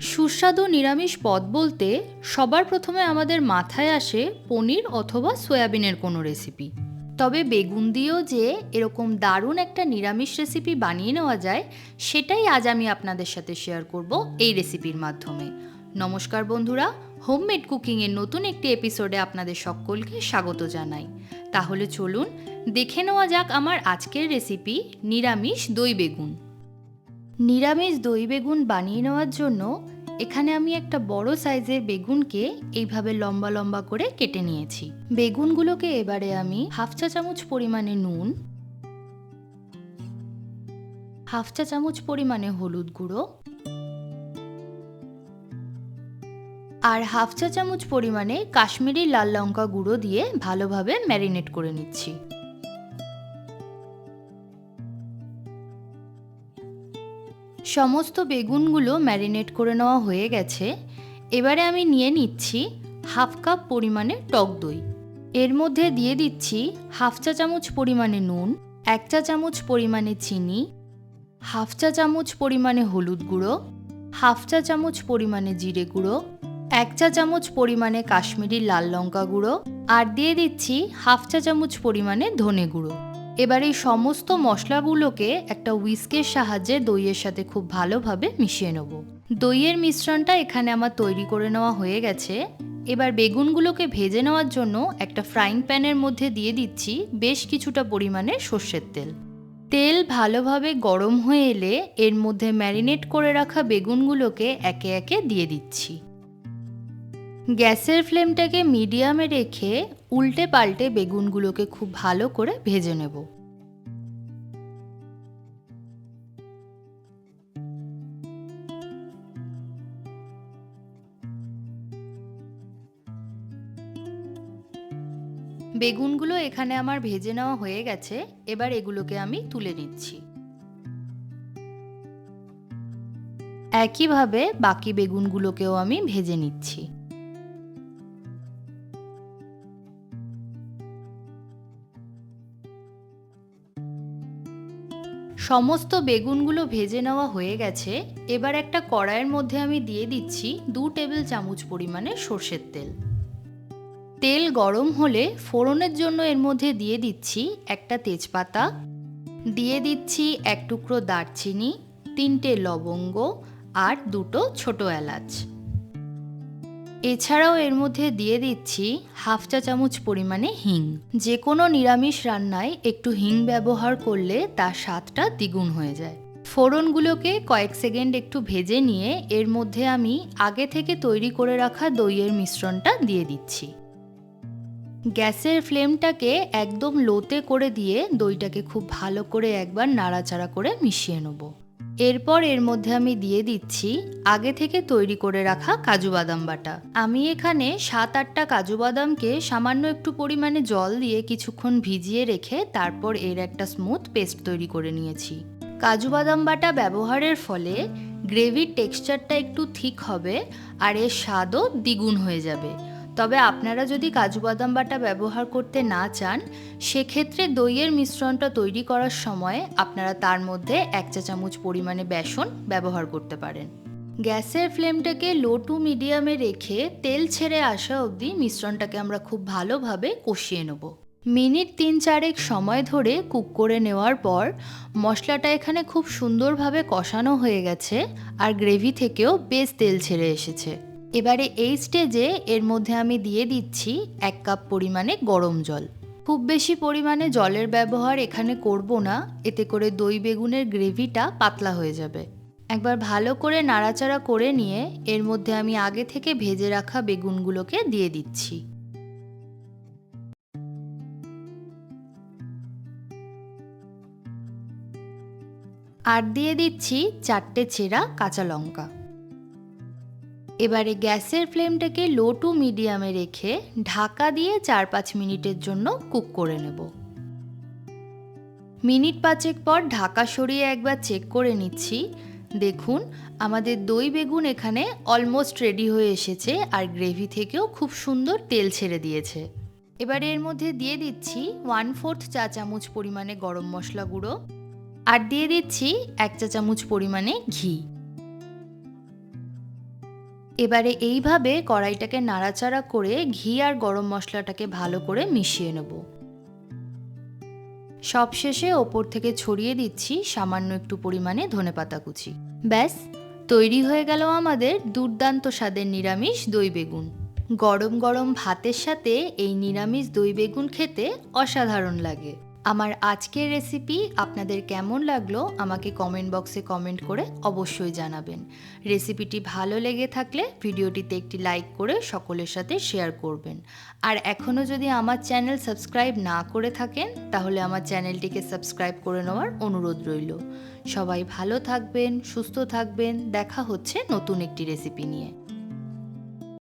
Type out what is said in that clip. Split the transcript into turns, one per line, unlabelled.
সুস্বাদু নিরামিষ পদ বলতে সবার প্রথমে আমাদের মাথায় আসে পনির অথবা সয়াবিনের কোনো রেসিপি তবে বেগুন দিয়েও যে এরকম দারুণ একটা নিরামিষ রেসিপি বানিয়ে নেওয়া যায়, সেটাই আজ আমি আপনাদের সাথে শেয়ার করব এই রেসিপির মাধ্যমে। নমস্কার বন্ধুরা হোমমেড কুকিংয়ের নতুন একটি এপিসোডে আপনাদের সকলকে স্বাগত জানাই। তাহলে চলুন, দেখে নেওয়া যাক আমার আজকের রেসিপি নিরামিষ দই বেগুন। নিরামিষ দই বেগুন বানিয়ে নেওয়ার জন্য এখানে আমি একটা বড় সাইজের বেগুনকে এইভাবে লম্বা লম্বা করে কেটে নিয়েছি। বেগুনগুলোকে এবারে আমি হাফ চা চামচ পরিমাণে নুন, হাফ চা চামচ পরিমাণে হলুদ গুঁড়ো আর হাফ চা চামচ পরিমাণে কাশ্মীরি লাল লঙ্কা গুঁড়ো দিয়ে ভালোভাবে ম্যারিনেট করে নিচ্ছি। সমস্ত বেগুনগুলো ম্যারিনেট করে নেওয়া হয়ে গেছে। এবারে আমি নিয়ে নিচ্ছি হাফ কাপ পরিমাণে টক দই। এর মধ্যে দিয়ে দিচ্ছি হাফ চা চামচ পরিমাণে নুন, এক চা চামচ পরিমাণে চিনি, হাফ চা চামচ পরিমাণে হলুদ গুঁড়ো, হাফ চা চামচ পরিমাণে জিরে গুঁড়ো, এক চা চামচ পরিমাণে কাশ্মীরি লাল লঙ্কা গুঁড়ো, আর দিয়ে দিচ্ছি হাফ চা চামচ পরিমাণে ধনে গুঁড়ো। এবার এই সমস্ত মশলাগুলোকে একটা উইস্কের সাহায্যে দইয়ের সাথে খুব ভালোভাবে মিশিয়ে নেব। দইয়ের মিশ্রণটা এখানে আমার তৈরি করে নেওয়া হয়ে গেছে। এবার বেগুনগুলোকে ভেজে নেওয়ার জন্য একটা ফ্রাইং প্যানের মধ্যে দিয়ে দিচ্ছি বেশ কিছুটা পরিমাণে সর্ষের তেল। তেল ভালোভাবে গরম হয়ে এলে এর মধ্যে ম্যারিনেট করে রাখা বেগুনগুলোকে একে একে দিয়ে দিচ্ছি। গ্যাসের ফ্লেমটাকে মিডিয়ামে রেখে উল্টে পাল্টে বেগুনগুলোকে খুব ভালো করে ভেজে নেব। বেগুনগুলো এখানে আমার ভেজে নেওয়া হয়ে গেছে, এবার এগুলোকে আমি তুলে নিচ্ছি। একইভাবে বাকি বেগুনগুলোকেও আমি ভেজে নিচ্ছি। সমস্ত বেগুনগুলো ভেজে নেওয়া হয়ে গেছে। এবার একটা কড়াইয়ের মধ্যে আমি দিয়ে দিচ্ছি দু টেবিল চামচ পরিমাণে সর্ষের তেল। তেল গরম হলে ফোড়নের জন্য এর মধ্যে দিয়ে দিচ্ছি একটা তেজপাতা। দিয়ে দিচ্ছি এক টুকরো দারচিনি, তিনটে লবঙ্গ আর দুটো ছোট এলাচ। এছাড়াও এর মধ্যে দিয়ে দিচ্ছি হাফ চা চামচ পরিমাণে হিং। যে কোনো নিরামিষ রান্নায় একটু হিং ব্যবহার করলে তার স্বাদটা দ্বিগুণ হয়ে যায়। ফোড়নগুলোকে কয়েক সেকেন্ড একটু ভেজে নিয়ে এর মধ্যে আমি আগে থেকে তৈরি করে রাখা দইয়ের মিশ্রণটা দিয়ে দিচ্ছি। গ্যাসের ফ্লেমটাকে একদম লোতে করে দিয়ে দইটাকে খুব ভালো করে একবার নাড়াচাড়া করে মিশিয়ে নেব। এরপর এর মধ্যে আমি দিয়ে দিচ্ছি আগে থেকে তৈরি করে রাখা কাজু বাদাম বাটা। আমি এখানে সাত আটটা কাজু বাদামকে সামান্য একটু পরিমাণে জল দিয়ে কিছুক্ষণ ভিজিয়ে রেখে তারপর এর একটা স্মুথ পেস্ট তৈরি করে নিয়েছি। কাজু বাদাম বাটা ব্যবহারের ফলে গ্রেভির টেক্সচারটা একটু ঠিক হবে আর এর স্বাদও দ্বিগুণ হয়ে যাবে। তবে আপনারা যদি কাজু বাদাম বাটা ব্যবহার করতে না চান, সেক্ষেত্রে দইয়ের মিশ্রণটা তৈরি করার সময় আপনারা তার মধ্যে এক চা চামচ পরিমাণে বেসন ব্যবহার করতে পারেন। গ্যাসের ফ্লেমটাকে লো টু মিডিয়ামে রেখে তেল ছেড়ে আসা অবধি মিশ্রণটাকে আমরা খুব ভালোভাবে কষিয়ে নেব। মিনিট তিন চারেক সময় ধরে কুক করে নেওয়ার পর মশলাটা এখানে খুব সুন্দরভাবে কষানো হয়ে গেছে আর গ্রেভি থেকেও বেশ তেল ছেড়ে এসেছে। এবারে এই স্টেজে এর মধ্যে আমি দিয়ে দিচ্ছি এক কাপ পরিমাণে গরম জল। খুব বেশি পরিমাণে জলের ব্যবহার এখানে করব না, এতে করে দই বেগুনের গ্রেভিটা পাতলা হয়ে যাবে। একবার ভালো করে নাড়াচাড়া করে নিয়ে এর মধ্যে আমি আগে থেকে ভেজে রাখা বেগুনগুলোকে দিয়ে দিচ্ছি। আর দিয়ে দিচ্ছি চারটে ছেঁড়া কাঁচা লঙ্কা। এবারে গ্যাসের ফ্লেমটাকে লো টু মিডিয়ামে রেখে ঢাকা দিয়ে চার পাঁচ মিনিটের জন্য কুক করে নেব। মিনিট পাঁচেক পর ঢাকা সরিয়ে একবার চেক করে নিচ্ছি। দেখুন, আমাদের দই বেগুন এখানে অলমোস্ট রেডি হয়ে এসেছে আর গ্রেভি থেকেও খুব সুন্দর তেল ছেড়ে দিয়েছে। এবারে এর মধ্যে দিয়ে দিচ্ছি ওয়ান ফোর্থ চা চামচ পরিমাণে গরম মশলা গুঁড়ো আর দিয়ে দিচ্ছি এক চা চামচ পরিমাণে ঘি। এবারে এইভাবে কড়াইটাকে নাড়াচাড়া করে ঘি আর গরম মশলাটাকে ভালো করে মিশিয়ে নেব। সবশেষে ওপর থেকে ছড়িয়ে দিচ্ছি সামান্য একটু পরিমাণে ধনেপাতা কুচি। ব্যাস, তৈরি হয়ে গেল আমাদের দুর্দান্ত স্বাদের নিরামিষ দই বেগুন। গরম গরম ভাতের সাথে এই নিরামিষ দই বেগুন খেতে অসাধারণ লাগে। আমার আজকের রেসিপি আপনাদের কেমন লাগল আমাকে কমেন্ট বক্সে কমেন্ট করে অবশ্যই জানাবেন। রেসিপিটি ভালো লেগে থাকলে ভিডিওটিতে একটি লাইক করে সকলের সাথে শেয়ার করবেন। আর এখনও যদি আমার চ্যানেল সাবস্ক্রাইব না করে থাকেন, তাহলে আমার চ্যানেলটিকে সাবস্ক্রাইব করে নেওয়ার অনুরোধ রইল। সবাই ভালো থাকবেন, সুস্থ থাকবেন, দেখা হচ্ছে নতুন একটি রেসিপি নিয়ে।